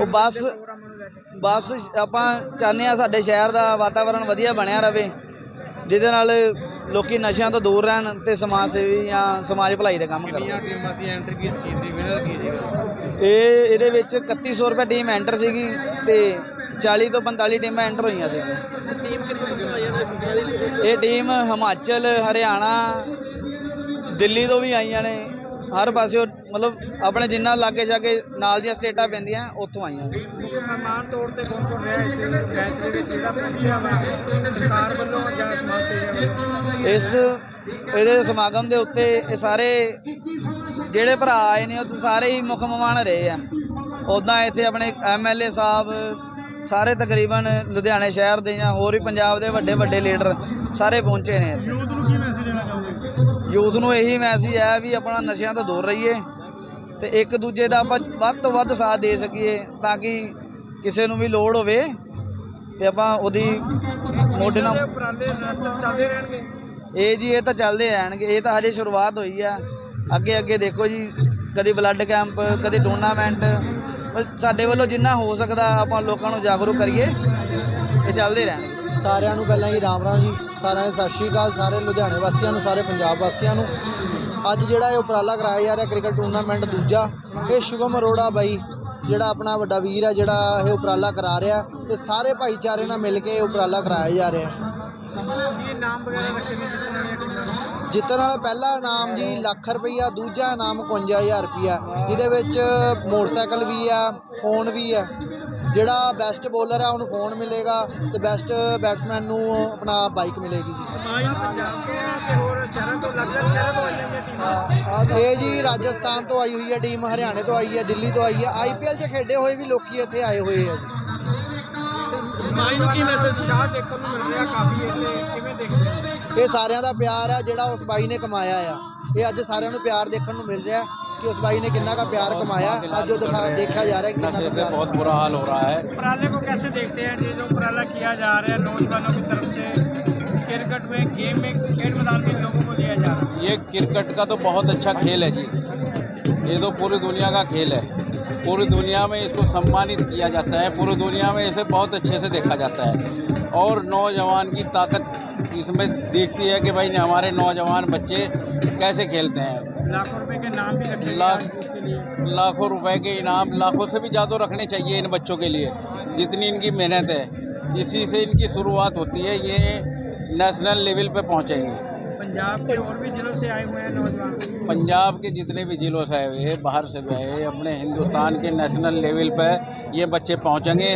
ਉਹ ਬਸ ਬਸ ਆਪਾਂ ਚਾਹੁੰਦੇ ਆ ਸਾਡੇ ਸ਼ਹਿਰ ਦਾ ਵਾਤਾਵਰਣ ਵਧੀਆ ਬਣਿਆ ਰਵੇ ਜਿਹਦੇ ਨਾਲ ਲੋਕੀ ਨਸ਼ਿਆਂ ਤੋਂ ਦੂਰ ਰਹਿਣ ਤੇ ਸਮਾਜ ਸੇਵੀ ਜਾਂ ਸਮਾਜ ਭਲਾਈ ਦਾ ਕੰਮ ਕਰਨ ਟੀਮਾਂ ਦੀ ਐਂਟਰੀ ਕੀਤੀ ਵਿਨਰ ਕੀ ਜੀ ਇਹ ਇਹਦੇ ਵਿੱਚ 3100 ਰੁਪਏ ਟੀਮ ਐਂਟਰ ਸੀਗੀ ਤੇ 40 ਤੋਂ 45 ਟੀਮਾਂ ਐਂਟਰ ਹੋਈਆਂ ਸੀਗੀਆਂ। ਇਹ ਟੀਮ ਹਿਮਾਚਲ ਹਰਿਆਣਾ ਦਿੱਲੀ ਤੋਂ ਵੀ ਆਈਆਂ ਨੇ। ਹਰ ਪਾਸਿਓਂ ਮਤਲਬ ਆਪਣੇ ਜਿੰਨਾ ਲਾਗੇ ਜਾਕੇ ਨਾਲ ਦੀਆਂ ਸਟੇਟਾਂ ਪੈਂਦੀਆਂ ਉੱਥੋਂ ਆਈਆਂ। ਨੇ ਮਹਿਮਾਨ ਤੌਰ ਤੇ ਕੌਣ ਕੌਣ ਰਿਹਾ ਇਸ ਮੈਚ ਦੇ ਵਿੱਚ? ਜਿਹੜਾ ਪਹੁੰਚਿਆ ਵਾ ਸਰਕਾਰ ਵੱਲੋਂ ਜਾਂ ਸਮਾਜ ਸੇਵੀਆਂ ਵੱਲੋਂ? ਇਸ ਇਹਦੇ ਸਮਾਗਮ ਦੇ ਉੱਤੇ ਇਹ ਸਾਰੇ ਜਿਹੜੇ ਭਰਾ ਆਏ ਨੇ ਉਹ ਸਾਰੇ ਹੀ ਮੁੱਖ ਮਹਿਮਾਨ ਰਹੇ ਆ। ਉਦਾਂ ਇੱਥੇ ਆਪਣੇ ਐਮਐਲਏ ਸਾਹਿਬ ਸਾਰੇ ਤਕਰੀਬਨ ਲੁਧਿਆਣੇ ਸ਼ਹਿਰ ਦੇ ਜਾਂ ਹੋਰ ਵੀ ਪੰਜਾਬ ਦੇ ਵੱਡੇ ਵੱਡੇ ਲੀਡਰ ਸਾਰੇ ਪਹੁੰਚੇ ਨੇ ਇੱਥੇ। ਯੂਥ ਨੂੰ ਕੀ ਮੈਸੇਜ ਦੇਣਾ ਚਾਹੋਗੇ? ਯੂਥ ਨੂੰ ਇਹੀ ਮੈਸੇਜ ਹੈ ਵੀ ਆਪਣਾ ਨਸ਼ਿਆਂ ਤੋਂ ਦੂਰ ਰਹੀਏ ਤੇ ਇੱਕ ਦੂਜੇ ਦਾ ਆਪਾਂ ਵੱਧ ਤੋਂ ਵੱਧ ਸਾਥ ਦੇ ਸਕੀਏ ਤਾਂ ਕਿ ਕਿਸੇ ਨੂੰ ਵੀ ਲੋੜ ਹੋਵੇ ਤੇ ਆਪਾਂ ਉਹਦੀ ਮੋਢੇ ਨਾਲ ਚੱਲਦੇ ਰਹਿਣਗੇ। ਇਹ ਜੀ ਇਹ ਤਾਂ ਚੱਲਦੇ ਰਹਿਣਗੇ। ਇਹ ਤਾਂ ਹਜੇ ਸ਼ੁਰੂਆਤ ਹੋਈ ਆ। ਅੱਗੇ ਅੱਗੇ ਦੇਖੋ ਜੀ ਕਦੀ ਬਲੱਡ ਕੈਂਪ ਕਦੀ ਟੂਰਨਾਮੈਂਟ ਸਾਡੇ ਵੱਲੋਂ ਜਿੰਨਾ ਹੋ ਸਕਦਾ ਆਪਾਂ ਲੋਕਾਂ ਨੂੰ ਜਾਗਰੂਕ ਕਰੀਏ ਇਹ ਚੱਲਦੇ ਰਹਿਣਗੇ ਸਾਰਿਆਂ ਨੂੰ ਪਹਿਲਾਂ ਹੀ ਰਾਮ ਰਾਮ ਜੀ ਸਾਰਿਆਂ ਨੂੰ ਸਤਿ ਸ਼੍ਰੀ ਅਕਾਲ ਸਾਰੇ ਲੁਧਿਆਣੇ ਵਾਸੀਆਂ ਨੂੰ ਸਾਰੇ ਪੰਜਾਬ ਵਾਸੀਆਂ ਨੂੰ। ਅੱਜ ਜਿਹੜਾ ਇਹ ਉਪਰਾਲਾ ਕਰਾਇਆ ਜਾ ਰਿਹਾ ਕ੍ਰਿਕਟ ਟੂਰਨਾਮੈਂਟ ਦੂਜਾ ਇਹ ਸ਼ੁਭਮ ਅਰੋੜਾ ਬਾਈ ਜਿਹੜਾ ਆਪਣਾ ਵੱਡਾ ਵੀਰ ਹੈ ਜਿਹੜਾ ਇਹ ਉਪਰਾਲਾ ਕਰਾ ਰਿਹਾ ਤੇ ਸਾਰੇ ਭਾਈਚਾਰੇ ਨਾਲ ਮਿਲ ਕੇ ਇਹ ਉਪਰਾਲਾ ਕਰਾਇਆ ਜਾ ਰਿਹਾ। ਕੀ ਨਾਮ ਵਗੈਰਾ ਰੱਖੇ ਨੇ? ਜਿੱਤਣ ਵਾਲਾ ਪਹਿਲਾ ਇਨਾਮ ਜੀ ਲੱਖ ਰੁਪਈਆ ਦੂਜਾ ਇਨਾਮ 51000 ਰੁਪਈਆ। ਇਹਦੇ ਵਿੱਚ ਮੋਟਰਸਾਈਕਲ ਵੀ ਆ ਫੋਨ ਵੀ ਆ। ਜਿਹੜਾ ਬੈਸਟ ਬੋਲਰ ਆ ਉਹਨੂੰ ਫੋਨ ਮਿਲੇਗਾ ਤੇ ਬੈਸਟ ਬੈਟਸਮੈਨ ਨੂੰ ਆਪਣਾ ਬਾਈਕ ਮਿਲੇਗੀ ਜੀ। ਇਹ ਜੀ ਰਾਜਸਥਾਨ ਤੋਂ ਆਈ ਹੋਈ ਹੈ ਟੀਮ ਹਰਿਆਣੇ ਤੋਂ ਆਈ ਹੈ ਦਿੱਲੀ ਤੋਂ ਆਈ ਹੈ ਆਈਪੀਐਲ 'ਚ ਖੇਡੇ ਹੋਏ ਵੀ ਲੋਕੀ ਇੱਥੇ ਆਏ ਹੋਏ ਆ ਜੀ। ਸਮਾਜ ਨੂੰ ਕੀ ਮੈਸੇਜ ਦੇਖਣ ਨੂੰ ਮਿਲ ਰਿਹਾ ਕਾਫੀ ਇੱਥੇ। ਕਿਵੇਂ ਦੇਖਦੇ ਇਹ ਸਾਰਿਆਂ ਦਾ ਪਿਆਰ ਆ ਜਿਹੜਾ ਉਸ ਬਾਈ ਨੇ ਕਮਾਇਆ ਆ ਇਹ ਅੱਜ ਸਾਰਿਆਂ ਨੂੰ ਪਿਆਰ ਦੇਖਣ ਨੂੰ ਮਿਲ ਰਿਹਾ ਕਿ ਉਸ ਬਾਈ ਨੇ ਕਿੰਨਾ ਕਾ ਪਿਆਰ ਕਮਾਇਆ ਅੱਜ ਉਹ ਦਿਖਾ ਦੇਖਿਆ ਜਾ ਰਿਹਾ ਕਿ ਕਿੰਨਾ ਕਾ ਪਿਆਰ ਬਹੁਤ बुरा हाल उपराले को कैसे देखते हैं ये जो उपराला किया जा रहा है नौजवानों की तरफ से क्रिकेट में गेम में खेल मैदान में लोगों को लिया जा रहा है ये क्रिकेट का तो बहुत अच्छा खेल है जी ये तो पूरी दुनिया का खेल है पूरी दुनिया में इसको सम्मानित किया जाता है पूरी दुनिया में इसे बहुत अच्छे से देखा जाता है। और नौजवान की ताकत इसमें दिखती है कि भाई हमारे नौजवान बच्चे कैसे खेलते हैं। लाखों रुपए के नाम भी रखे लाख- लाखों रुपए के इनाम लाखों से भी ज़्यादा रखने चाहिए इन बच्चों के लिए जितनी इनकी मेहनत है। इसी से इनकी शुरुआत होती है ये नेशनल लेवल पे पहुँचेंगे। पंजाब के और भी जिलों से आए हुए हैं नौजवान? पंजाब के जितने भी ज़िलों से आए हुए हैं, बाहर से भी आए अपने हिंदुस्तान के नेशनल लेवल पर ये बच्चे पहुँचेंगे।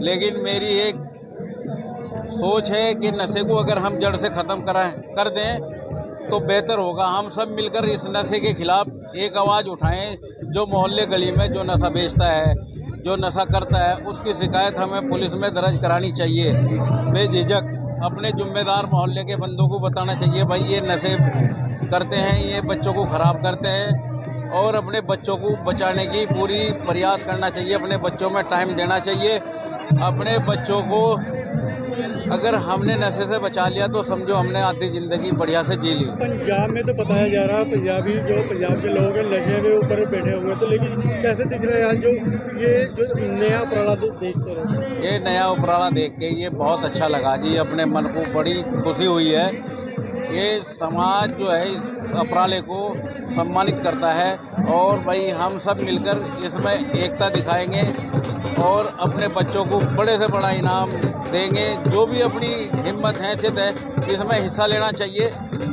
लेकिन मेरी एक सोच है कि नशे को अगर हम जड़ से ख़त्म करा कर दें तो बेहतर होगा। हम सब मिलकर इस नशे के खिलाफ एक आवाज़ उठाएँ, जो मोहल्ले गली में जो नशा बेचता है, जो नशा करता है, उसकी शिकायत हमें पुलिस में दर्ज करानी चाहिए। बेझिझक अपने जिम्मेदार मोहल्ले के बंदों को बताना चाहिए, भाई ये नशे करते हैं, ये बच्चों को ख़राब करते हैं और अपने बच्चों को बचाने की पूरी प्रयास करना चाहिए, अपने बच्चों में टाइम देना चाहिए, अपने बच्चों को अगर हमने नशे से बचा लिया तो समझो हमने आधी ज़िंदगी बढ़िया से जी ली। पंजाब में तो बताया जा रहा है, पंजाबी जो पंजाब के लोग हैं नशे के ऊपर बैठे हुए तो लेकिन कैसे दिख रहे हैं जो ये, जो नया उपराला दे- देखते रहे ये नया उपराला देख के ये बहुत अच्छा लगा जी, अपने मन को बड़ी खुशी हुई है। ये समाज जो है इस उपराले को सम्मानित करता है और भाई हम सब मिलकर इसमें एकता दिखाएँगे और अपने बच्चों को बड़े से बड़ा इनाम देंगे। जो भी अपनी हिम्मत हैसियत है, इसमें हिस्सा लेना चाहिए।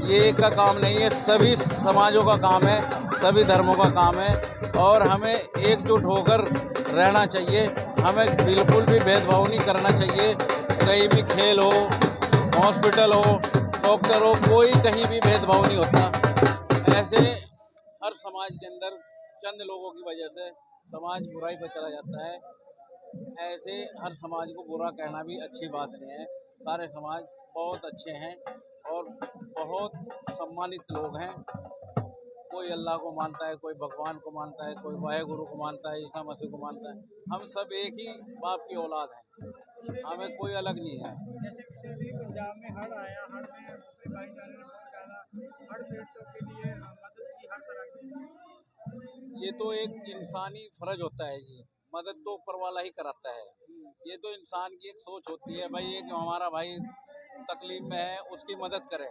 ये एक का काम नहीं है, सभी समाजों का काम है, सभी धर्मों का काम है और हमें एकजुट होकर रहना चाहिए। हमें बिल्कुल भी भेदभाव नहीं करना चाहिए। कहीं भी खेल हो, हॉस्पिटल हो, डॉक्टर हो, कोई कहीं भी भेदभाव नहीं होता। ऐसे हर समाज के अंदर चंद लोगों की वजह से समाज बुराई पर चला जाता है। ऐसे हर समाज को बुरा कहना भी अच्छी बात नहीं है। सारे समाज बहुत अच्छे हैं और बहुत सम्मानित लोग हैं। कोई अल्लाह को मानता है कोई भगवान को मानता है कोई वाहे गुरु को मानता है ईसा मसीह को मानता है। हम सब एक ही बाप की औलाद हैं। हमें कोई अलग नहीं है। जैसे कि अभी पंजाब में हड़ आया हड़ में मुस्लिम भाईचारे ने बहुत ज़्यादा हड़ पीड़ितों के लिए मदद की हर तरह की। ये तो एक इंसानी फ़र्ज़ होता है जी। मदद तो ऊपर वाला ही कराता है। ये तो इंसान की एक सोच होती है भाई एक हमारा भाई तकलीफ़ में है उसकी मदद करे।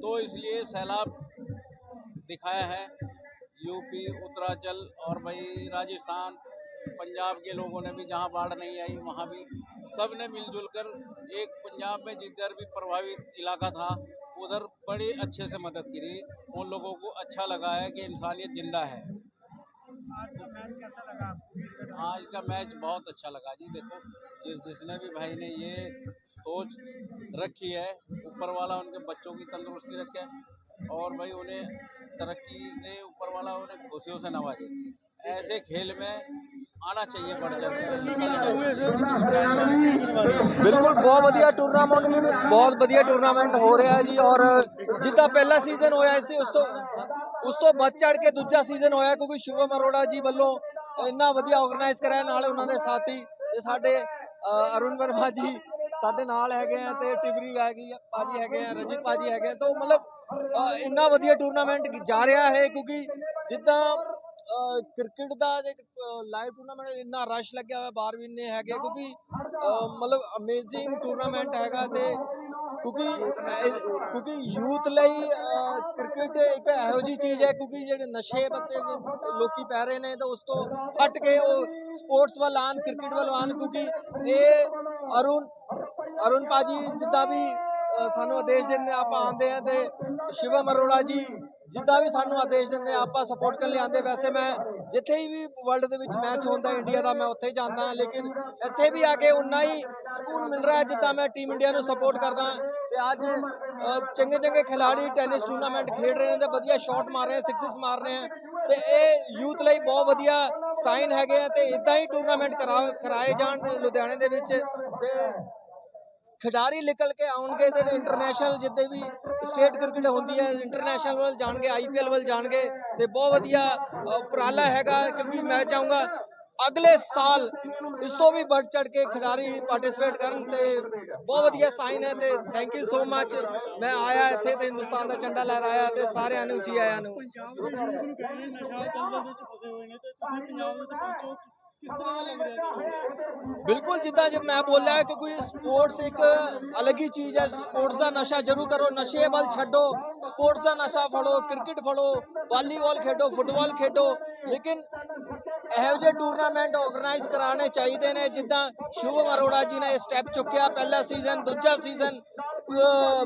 तो इसलिए सैलाब दिखाया है। यूपी उत्तरांचल और भाई राजस्थान पंजाब के लोगों ने भी जहाँ बाढ़ नहीं आई वहाँ भी सबने मिलजुल कर एक पंजाब में जिधर भी प्रभावित इलाका था उधर बड़ी अच्छे से मदद करी उन लोगों को अच्छा लगा है कि इंसानियत ज़िंदा है। आज का मैच कैसा लगा आज का मैच बहुत अच्छा लगा जी। देखो जिस जिसने भी भाई ने ये सोच रखी है ऊपर वाला उनके बच्चों की तंदुरुस्ती रखे और भाई उन्हें तरक्की दे ऊपर वाला उन्हें खुशियों से नवाजे ऐसे खेल में आना चाहिए बढ़ चढ़ कर हिस्सा लेना चाहिए ਬਿਲਕੁਲ ਬਹੁਤ ਵਧੀਆ ਟੂਰਨਾਮੈਂਟ ਬਹੁਤ ਵਧੀਆ ਟੂਰਨਾਮੈਂਟ ਹੋ ਰਿਹਾ ਹੈ ਜੀ ਔਰ ਜਿੱਦਾਂ ਪਹਿਲਾ ਸੀਜ਼ਨ ਹੋਇਆ ਸੀ ਉਸ ਤੋਂ ਉਸ ਤੋਂ ਵੱਧ ਚੜ ਕੇ ਦੂਜਾ ਸੀਜ਼ਨ ਹੋਇਆ ਕਿਉਂਕਿ ਸ਼ੁਭਮ ਅਰੋੜਾ ਜੀ ਵੱਲੋਂ ਇੰਨਾ ਵਧੀਆ ਆਰਗੇਨਾਈਜ਼ ਕਰਾਇਆ ਨਾਲ ਉਹਨਾਂ ਦੇ ਸਾਥੀ ਤੇ ਸਾਡੇ ਅ, ਅਰੁਣ ਵਰਮਾ ਜੀ ਸਾਡੇ ਨਾਲ ਹੈਗੇ ਆ ਤੇ ਟਿਬਰੀ ਹੈਗੀ ਆ ਭਾਜੀ ਹੈਗੇ ਆ ਰਜੀਤ ਭਾਜੀ ਹੈਗੇ ਆ ਤਾਂ ਮਤਲਬ ਅ, ਇੰਨਾ ਵਧੀਆ ਟੂਰਨਾਮੈਂਟ ਜਾ ਰਿਹਾ ਹੈ ਕਿਉਂਕਿ ਜਿੱਦਾਂ ਕ੍ਰਿਕਟ ਦਾ ਜੇ ਲਾਈਵ ਟੂਰਨਾਮੈਂਟ ਇੰਨਾ ਰਸ਼ ਲੱਗਿਆ ਹੋਇਆ ਬਾਹਰ ਵੀ ਇੰਨੇ ਹੈਗੇ ਕਿਉਂਕਿ ਮਤਲਬ ਅਮੇਜ਼ਿੰਗ ਟੂਰਨਾਮੈਂਟ ਹੈਗਾ ਤੇ ਕਿਉਂਕਿ ਕਿਉਂਕਿ ਯੂਥ ਲਈ ਕ੍ਰਿਕਟ ਇੱਕ ਇਹੋ ਜੀ ਚੀਜ਼ ਹੈ ਕਿਉਂਕਿ ਜਿਹੜੇ ਨਸ਼ੇ ਪੱਤੇ ਨੇ ਲੋਕੀ ਪੈ ਰਹੇ ਨੇ ਤਾਂ ਉਸ ਤੋਂ ਹਟ ਕੇ ਉਹ ਸਪੋਰਟਸ ਵੱਲ ਆਉਣ, ਕ੍ਰਿਕਟ ਵੱਲ ਆਉਣ ਕਿਉਂਕਿ ਇਹ ਅਰੁਣ ਅਰੁਣ ਪਾਜੀ ਜਿੱਦਾਂ ਵੀ ਸਾਨੂੰ ਆਦੇਸ਼ ਦਿੰਦੇ ਆ, ਆਪਾਂ ਆਉਂਦੇ ਆ ਤੇ ਸ਼ਿਵਮ ਅਰੋੜਾ ਜੀ ਜਿੱਦਾਂ ਵੀ ਸਾਨੂੰ ਆਦੇਸ਼ ਦਿੰਦੇ ਆ, ਆਪਾਂ ਸਪੋਰਟ ਕਰਨ ਲਈ ਆਉਂਦੇ। ਵੈਸੇ ਮੈਂ ਜਿੱਥੇ ਵੀ ਵਰਲਡ ਦੇ ਵਿੱਚ ਮੈਚ ਹੁੰਦਾ ਇੰਡੀਆ ਦਾ ਮੈਂ ਉੱਥੇ ਹੀ ਜਾਂਦਾ ਲੇਕਿਨ ਇੱਥੇ ਵੀ ਆ ਕੇ ਉਨਾ ਹੀ ਸਕੂਨ ਮਿਲ ਰਿਹਾ ਜਿੱਦਾਂ ਮੈਂ ਟੀਮ ਇੰਡੀਆ ਨੂੰ ਸਪੋਰਟ ਕਰਦਾ ਹਾਂ। ਤੇ ਅੱਜ ਚੰਗੇ ਚੰਗੇ ਖਿਡਾਰੀ ਟੈਨਿਸ ਟੂਰਨਾਮੈਂਟ ਖੇਡ ਰਹੇ ਨੇ ਤੇ ਵਧੀਆ ਸ਼ਾਟ ਮਾਰ ਰਹੇ ਸਿਕਸਿਸ ਮਾਰ ਰਹੇ ਆ ਤੇ ਇਹ ਯੂਥ ਲਈ ਬਹੁਤ ਵਧੀਆ ਸਾਈਨ ਹੈਗੇ ਆ ਤੇ ਇਦਾਂ ਹੀ ਟੂਰਨਾਮੈਂਟ ਕਰਾਏ ਜਾਣ ਲੁਧਿਆਣੇ ਦੇ ਵਿੱਚ। ਤੇ ਖਿਡਾਰੀ ਨਿਕਲ ਕੇ ਆਉਣਗੇ ਤੇ ਇੰਟਰਨੈਸ਼ਨਲ ਜਿੱਦੇ ਵੀ ਸਟੇਟ ਕ੍ਰਿਕਟ ਹੁੰਦੀ ਹੈ ਇੰਟਰਨੈਸ਼ਨਲ ਵੱਲ ਜਾਣਗੇ ਆਈਪੀਐਲ ਵੱਲ ਜਾਣਗੇ ਤੇ ਬਹੁਤ ਵਧੀਆ ਉਪਰਾਲਾ ਹੈਗਾ ਕਿਉਂਕਿ ਮੈਂ ਚਾਹੂੰਗਾ ਅਗਲੇ ਸਾਲ ਇਸ ਤੋਂ ਵੀ ਵੱਧ ਚੜ ਕੇ ਖਿਡਾਰੀ ਪਾਰਟਿਸਿਪੇਟ ਕਰਨ ਤੇ ਬਹੁਤ ਵਧੀਆ ਸਾਈਨ ਹੈ ਤੇ ਥੈਂਕ ਯੂ ਸੋ ਮੱਚ ਮੈਂ ਆਇਆ ਇੱਥੇ ਤੇ ਹਿੰਦੁਸਤਾਨ ਦਾ ਝੰਡਾ ਲਹਿਰਾਇਆ ਤੇ ਸਾਰਿਆਂ ਨੂੰ, ਜੀ ਆਇਆਂ ਨੂੰ। ਪੰਜਾਬ ਦੇ ਯੂਥ ਨੂੰ ਕਹਿੰਦੇ ਨਸ਼ਾ ਦਲਦਲ ਵਿੱਚ ਫਸੇ ਹੋਏ ਨੇ ਤੇ ਤੁਸੀਂ ਪੰਜਾਬ ਵਿੱਚ ਪਹੁੰਚੋ। ਬਿਲਕੁਲ ਜਿੱਦਾਂ ਜਦ ਮੈਂ ਬੋਲਿਆ ਕਿ ਕੋਈ ਸਪੋਰਟਸ ਇੱਕ ਅਲੱਗ ਹੀ ਚੀਜ਼ ਹੈ ਸਪੋਰਟਸ ਦਾ ਨਸ਼ਾ ਜ਼ਰੂਰ ਕਰੋ ਨਸ਼ੇ ਵੱਲ ਛੱਡੋ ਸਪੋਰਟਸ ਦਾ ਨਸ਼ਾ ਫੜੋ ਕ੍ਰਿਕਟ ਫੜੋ ਵਾਲੀਬਾਲ ਖੇਡੋ ਫੁੱਟਬਾਲ ਖੇਡੋ ਲੇਕਿਨ ਇਹੋ ਜਿਹੇ ਟੂਰਨਾਮੈਂਟ ਆਰਗੇਨਾਈਜ਼ ਕਰਾਉਣੇ ਚਾਹੀਦੇ ਨੇ ਜਿੱਦਾਂ ਸ਼ੁਭਮ ਅਰੋੜਾ ਜੀ ਨੇ ਇਹ ਸਟੈਪ ਚੁੱਕਿਆ ਪਹਿਲਾ ਸੀਜ਼ਨ ਦੂਜਾ ਸੀਜ਼ਨ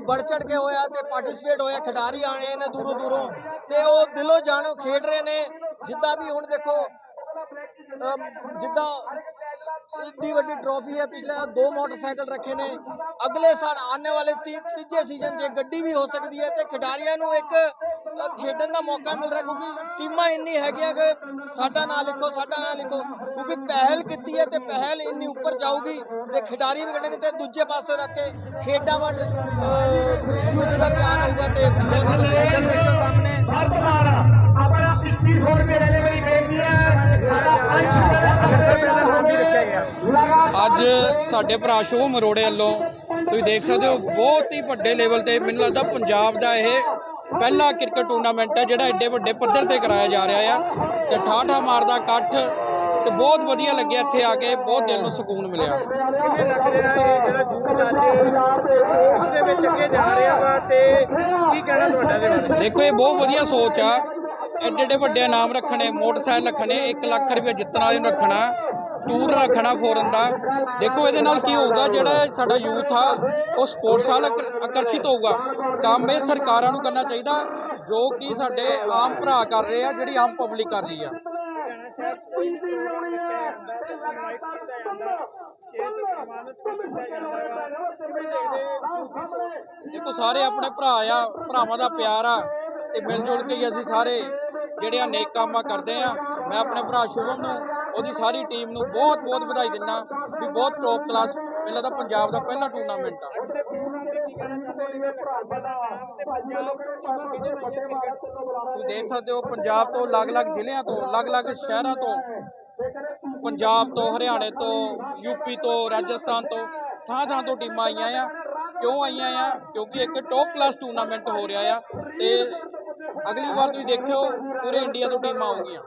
ਬੜ ਚੜ ਕੇ ਹੋਇਆ ਤੇ ਪਾਰਟਿਸਿਪੇਟ ਹੋਇਆ ਖਿਡਾਰੀ ਆਣੇ ਨੇ ਦੂਰੋਂ ਦੂਰੋਂ ਤੇ ਉਹ ਦਿਲੋਂ ਜਾਣੋ ਖੇਡ ਰਹੇ ਨੇ ਜਿੱਦਾਂ ਵੀ ਹੁਣ ਦੇਖੋ ਜਿੱਦਾਂ ਇੱਡੀ ਵੱਡੀ ਟਰੋਫੀ ਹੈ ਪਿਛਲੇ ਦੋ ਮੋਟਰਸਾਈਕਲ ਰੱਖੇ ਨੇ। ਅਗਲੇ ਸਾਲ ਆਉਣ ਵਾਲੇ ਤੀਜੇ ਸੀਜ਼ਨ 'ਚ ਗੱਡੀ ਵੀ ਹੋ ਸਕਦੀ ਹੈ ਤੇ ਖਿਡਾਰੀਆਂ ਨੂੰ ਇੱਕ ਖੇਡਣ ਦਾ ਮੌਕਾ ਮਿਲ ਰਿਹਾ ਕਿਉਂਕਿ ਟੀਮਾਂ ਇੰਨੀ ਹੈਗੀਆਂ ਕਿ ਸਾਡਾ ਨਾਂ ਲਿਖੋ ਸਾਡਾ ਨਾਂ ਲਿਖੋ। ਕਿਉਂਕਿ ਪਹਿਲ ਕੀਤੀ ਹੈ ਤੇ ਪਹਿਲ ਇੰਨੀ ਉੱਪਰ ਜਾਊਗੀ ਤੇ ਖਿਡਾਰੀ ਵੀ ਕੱਢਣਗੇ ਤੇ ਦੂਜੇ ਪਾਸੇ ਰੱਖ ਕੇ ਖੇਡਾਂ ਵੱਲ ਯੂਥ ਦਾ ਧਿਆਨ ਹੋਊਗਾ ਤੇ ਬਹੁਤ ਵਧੀਆ ਇੱਧਰ ਦੇਖੋ ਸਾਹਮਣੇ ਆਪਣਾ 2100 ਰੁਪਏ ਲੈਣੇ ਵਾਲੀ ਅੱਜ ਸਾਡੇ ਭਰਾ ਸ਼ੁਭਮ ਅਰੋੜੇ ਵੱਲੋਂ ਤੁਸੀਂ ਦੇਖ ਸਕਦੇ ਹੋ, ਬਹੁਤ ਹੀ ਵੱਡੇ ਲੈਵਲ ਤੇ ਮੈਨੂੰ ਲੱਗਦਾ ਪੰਜਾਬ ਦਾ ਇਹ ਪਹਿਲਾ ਕ੍ਰਿਕਟ ਟੂਰਨਾਮੈਂਟ ਹੈ, ਜਿਹੜਾ ਐਡੇ ਵੱਡੇ ਪੱਧਰ ਤੇ ਕਰਾਇਆ ਜਾ ਰਿਹਾ ਆ। ਤੇ ਠਾਠਾ ਮਾਰਦਾ ਇਕੱਠ ਤੇ ਬਹੁਤ ਵਧੀਆ ਲੱਗਿਆ ਇੱਥੇ ਆ ਕੇ, ਬਹੁਤ ਦਿਲ ਨੂੰ ਸਕੂਨ ਮਿਲਿਆ। ਦੇਖੋ, ਇਹ ਬਹੁਤ ਵਧੀਆ ਸੋਚ ਆ। ਐਡੇ ਐਡੇ ਵੱਡੇ ਇਨਾਮ ਰੱਖਣੇ, ਮੋਟਰਸਾਈਕਲ ਰੱਖਣੇ 1 ਲੱਖ ਰੁਪਏ ਜਿੱਤਣ ਵਾਲੇ ਨੂੰ ਰੱਖਣਾ, ਟੂਰ ਰੱਖਣਾ ਫੋਰਨ ਦਾ। ਦੇਖੋ ਇਹਦੇ ਨਾਲ ਕੀ ਹੋਊਗਾ, ਜਿਹੜਾ ਸਾਡਾ ਯੂਥ ਆ, ਉਹ ਸਪੋਰਟਸ ਵੱਲ ਆਕਰਸ਼ਿਤ ਹੋਊਗਾ। ਕੰਮ ਇਹ ਸਰਕਾਰਾਂ ਨੂੰ ਕਰਨਾ ਚਾਹੀਦਾ, ਜੋ ਕਿ ਸਾਡੇ ਆਮ ਭਰਾ ਕਰ ਰਹੇ ਆ, ਜਿਹੜੀ ਆਮ ਪਬਲਿਕ ਕਰ ਰਹੀ ਆ। ਦੇਖੋ ਸਾਰੇ ਆਪਣੇ ਭਰਾ ਆ, ਭਰਾਵਾਂ ਦਾ ਪਿਆਰ ਆ ਤੇ ਮਿਲ ਜੁਲ ਕੇ ਹੀ ਅਸੀਂ ਸਾਰੇ ਜਿਹੜੇ ਆ ਨੇਕ ਕੰਮ ਆ ਕਰਦੇ ਆ ਮੈਂ ਆਪਣੇ ਭਰਾ ਸ਼ੁਭਮ ਨੂੰ, ਉਹਦੀ ਸਾਰੀ ਟੀਮ ਨੂੰ ਬਹੁਤ ਬਹੁਤ ਵਧਾਈ ਦਿੰਦਾ ਵੀ ਬਹੁਤ ਟੌਪ ਕਲਾਸ ਮੈਨੂੰ ਲੱਗਦਾ ਪੰਜਾਬ ਦਾ ਪਹਿਲਾ ਟੂਰਨਾਮੈਂਟ ਆ। ਤੁਸੀਂ ਦੇਖ ਸਕਦੇ ਹੋ ਪੰਜਾਬ ਤੋਂ ਅਲੱਗ-ਅਲੱਗ ਜ਼ਿਲ੍ਹਿਆਂ ਤੋਂ, ਅਲੱਗ-ਅਲੱਗ ਸ਼ਹਿਰਾਂ ਤੋਂ, ਪੰਜਾਬ ਤੋਂ, ਹਰਿਆਣੇ ਤੋਂ ਯੂਪੀ ਤੋਂ, ਰਾਜਸਥਾਨ ਤੋਂ, ਥਾਂ-ਥਾਂ ਤੋਂ ਟੀਮਾਂ ਆਈਆਂ ਆ, ਕਿਉਂ ਆਈਆਂ ਆ? ਕਿਉਂਕਿ ਇੱਕ ਟੌਪ ਕਲਾਸ ਟੂਰਨਾਮੈਂਟ ਹੋ ਰਿਹਾ ਆ ਤੇ ਅਗਲੀ ਵਾਰ ਤੁਸੀਂ ਦੇਖਿਓ ਪੂਰੇ ਇੰਡੀਆ ਤੋਂ ਟੀਮਾਂ ਆਉਣਗੀਆਂ।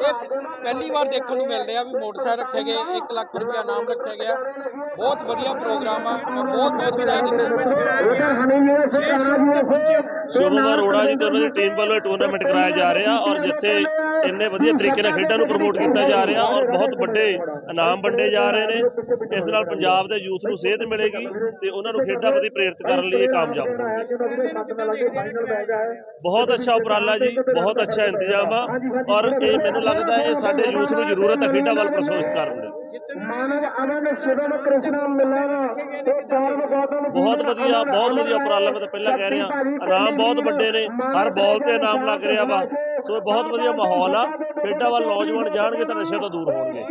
ਇਹ ਪਹਿਲੀ ਵਾਰ ਦੇਖਣ ਨੂੰ ਮਿਲ ਰਿਹਾ ਵੀ ਮੋਟਰਸਾਈਕਲ ਰੱਖੇ ਗਏ 1 ਲੱਖ ਰੁਪਇਆ ਨਾਮ ਰੱਖਿਆ ਗਿਆ। ਬਹੁਤ ਵਧੀਆ ਪ੍ਰੋਗਰਾਮ ਆ ਮੈਂ ਬਹੁਤ ਬਹੁਤ ਵਧਾਈ ਦਿੰਦਾ। ਇਸ ਸ਼ੁਭਮ ਅਰੋੜਾ ਜੀ ਤੇ ਉਹਨਾਂ ਦੀ ਟੀਮ ਵੱਲੋਂ ਟੂਰਨਾਮੈਂਟ ਕਰਾਇਆ ਜਾ ਰਿਹਾ ਔਰ ਜਿੱਥੇ ਇੰਨੇ ਵਧੀਆ ਤਰੀਕੇ ਨਾਲ ਖੇਡਾਂ ਨੂੰ ਪ੍ਰਮੋਟ ਕੀਤਾ ਜਾ ਰਿਹਾ ਔਰ ਬਹੁਤ ਵੱਡੇ ਇਨਾਮ ਵੰਡੇ ਜਾ ਰਹੇ ਨੇ ਇਸ ਨਾਲ ਪੰਜਾਬ ਦੇ ਯੂਥ ਨੂੰ ਸੇਧ ਮਿਲੇਗੀ ਤੇ ਉਹਨਾਂ ਨੂੰ ਖੇਡਾਂ ਪ੍ਰਤੀ ਪ੍ਰੇਰਿਤ ਕਰਨ ਲਈ ਇਹ ਕਾਮਯਾਬ ਹੋਣਗੇ ਬਹੁਤ ਅੱਛਾ ਉਪਰਾਲਾ ਜੀ ਬਹੁਤ ਅੱਛਾ ਇੰਤਜ਼ਾਮ ਆ ਔਰ ਇਹ ਮੈਨੂੰ ਲੱਗਦਾ ਇਹ ਸਾਡੇ ਯੂਥ ਨੂੰ ਜ਼ਰੂਰਤ ਹੈ ਖੇਡਾਂ ਵੱਲ ਪ੍ਰਸੋਸ਼ਿਤ ਕਰਨ ਦੀ ਮਾਨਵ ਆਨੰਦ ਸ਼ਿਵਮ ਕ੍ਰਿਸ਼ਨ ਮਿਲਨ ਤੇ ਗੌਰਵ ਗੌਤਮ ਬਹੁਤ ਵਧੀਆ ਬਹੁਤ ਵਧੀਆ ਉਪਰਾਲਾ ਮੈਂ ਤਾਂ ਪਹਿਲਾਂ ਕਹਿ ਰਿਹਾ। ਇਨਾਮ ਬਹੁਤ ਵੱਡੇ ਨੇ ਹਰ ਬਾਲ ਤੇ ਇਨਾਮ ਲੱਗ ਰਿਹਾ ਵਾ। ਸੋ ਬਹੁਤ ਵਧੀਆ ਮਾਹੌਲ ਆ। ਖੇਡਾਂ ਵੱਲ ਨੌਜਵਾਨ ਜਾਣਗੇ ਤਾਂ ਨਸ਼ੇ ਤੋਂ ਦੂਰ ਹੋਣਗੇ।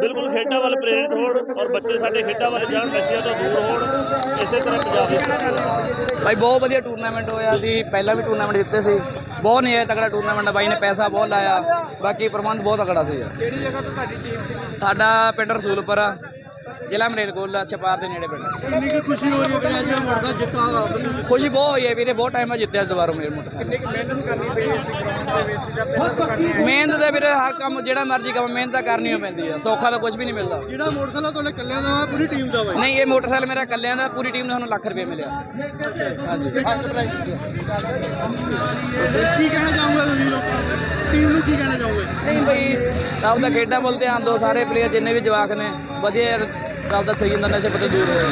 ਬਿਲਕੁਲ ਖੇਡਾਂ ਵੱਲ ਪ੍ਰੇਰਿਤ ਹੋਣ ਔਰ ਬੱਚੇ ਸਾਡੇ ਖੇਡਾਂ ਵੱਲ ਜਾਣ ਨਸ਼ਿਆਂ ਤੋਂ ਦੂਰ ਹੋਣ ਇਸੇ ਤਰ੍ਹਾਂ ਪੰਜਾਬ ਹੋਵੇ ਭਾਈ ਬਹੁਤ ਵਧੀਆ ਟੂਰਨਾਮੈਂਟ ਹੋਇਆ। ਸੀ ਪਹਿਲਾਂ ਵੀ ਟੂਰਨਾਮੈਂਟ ਜਿੱਤੇ ਸੀ। ਬਹੁਤ ਨਹੀਂ ਤਕੜਾ ਟੂਰਨਾਮੈਂਟ ਆ ਬਾਈ ਨੇ ਪੈਸਾ ਬਹੁਤ ਲਾਇਆ। ਬਾਕੀ ਪ੍ਰਬੰਧ ਬਹੁਤ ਤਕੜਾ ਸੀ। ਕਿਹੜੀ ਜਗ੍ਹਾ ਤੋਂ ਤੁਹਾਡੀ ਟੀਮ ਸੀ ਸਾਡਾ ਪਿੰਡ ਰਸੂਲਪੁਰ ਆ। ਜ਼ਿਲ੍ਹਾ ਮਰੇਲਕੋਟਲਾ ਛਪਾਰ ਦੇ ਨੇੜੇ ਪਿੰਡ। ਕਿੰਨੀ ਕੁ ਖੁਸ਼ੀ ਹੋ ਰਹੀ ਹੈ ਕਿ ਅੱਜ ਇਹ ਮੋਟਰਸਾਈਕਲ ਜਿੱਤਾ ਖੁਸ਼ੀ ਬਹੁਤ ਹੋਈ ਹੈ ਵੀਰੇ ਬਹੁਤ ਟਾਈਮ ਬਾਅਦ ਜਿੱਤਿਆ ਦੁਬਾਰਾ ਮੇਰੇ ਮੋਟਰਸਾਈਕਲ। ਕਿੰਨੀ ਕੁ ਮਿਹਨਤ ਕਰਨੀ ਪਈ ਇਸ ਗਰਾਊਂਡ ਦੇ ਵਿੱਚ ਜਾਂ ਮਿਹਨਤ ਕਰਨੀ ਹੈ? ਮਿਹਨਤ ਦੇ ਵੀਰੇ ਹਰ ਕੰਮ ਜਿਹੜਾ ਮਰਜ਼ੀ ਕੰਮ ਮਿਹਨਤ ਤਾਂ ਕਰਨੀ ਓ ਪੈਂਦੀ ਆ। ਸੌਖਾ ਤਾਂ ਕੁਝ ਵੀ ਨਹੀਂ ਮਿਲਦਾ। ਜਿਹੜਾ ਮੋਟਰਸਾਈਕਲ ਤੁਹਾਡੇ ਇਕੱਲਿਆਂ ਦਾ ਵਾ ਪੂਰੀ ਟੀਮ ਦਾ ਵਾ ਨਹੀਂ ਇਹ ਮੋਟਰਸਾਈਕਲ ਮੇਰਾ ਇਕੱਲਿਆਂ ਦਾ ਪੂਰੀ ਟੀਮ ਨੂੰ ਸਾਨੂੰ ਲੱਖ ਰੁਪਏ ਮਿਲਿਆ। ਹਾਂਜੀ। ਕੀ ਕਹਿਣਾ ਚਾਹੋਗੇ ਤੁਸੀਂ ਲੋਕਾਂ ਨੂੰ? ਟੀਮ ਨੂੰ ਕੀ ਕਹਿਣਾ ਚਾਹੋਗੇ? ਨਹੀਂ ਬਈ ਆਪ ਦਾ ਖੇਡਾਂ ਵੱਲ ਧਿਆਨ ਦਿਓ ਸਾਰੇ ਪਲੇਅਰ ਜਿੰਨੇ ਵੀ ਜਵਾਕ ਨੇ ਵਧੀਆ ਯਾਰ ਆਪ ਦਾ ਸਹੀ ਹੁੰਦਾ ਨਸ਼ੇ ਪੱਤੇ ਦੂਰ ਹੋਏ।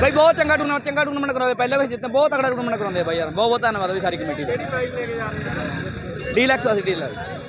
ਬਈ ਬਹੁਤ ਚੰਗਾ ਟੂਰਨਾਮੈਂਟ ਚੰਗਾ ਟੂਰਨਾਮੈਂਟ ਕਰਾਉਂਦੇ ਪਹਿਲਾਂ ਵੀ ਜਿੱਤੇ ਬਹੁਤ ਤਕੜਾ ਟੂਰਨਾਮੈਂਟ ਕਰਾਉਂਦੇ ਬਾਈ ਯਾਰ। ਬਹੁਤ ਬਹੁਤ ਧੰਨਵਾਦ ਵੀ ਸਾਰੀ ਕਮੇਟੀ ਦਾ। ਡੀਲੈਕਸ ਆ ਸੀ ਡੀਲੈਕਸ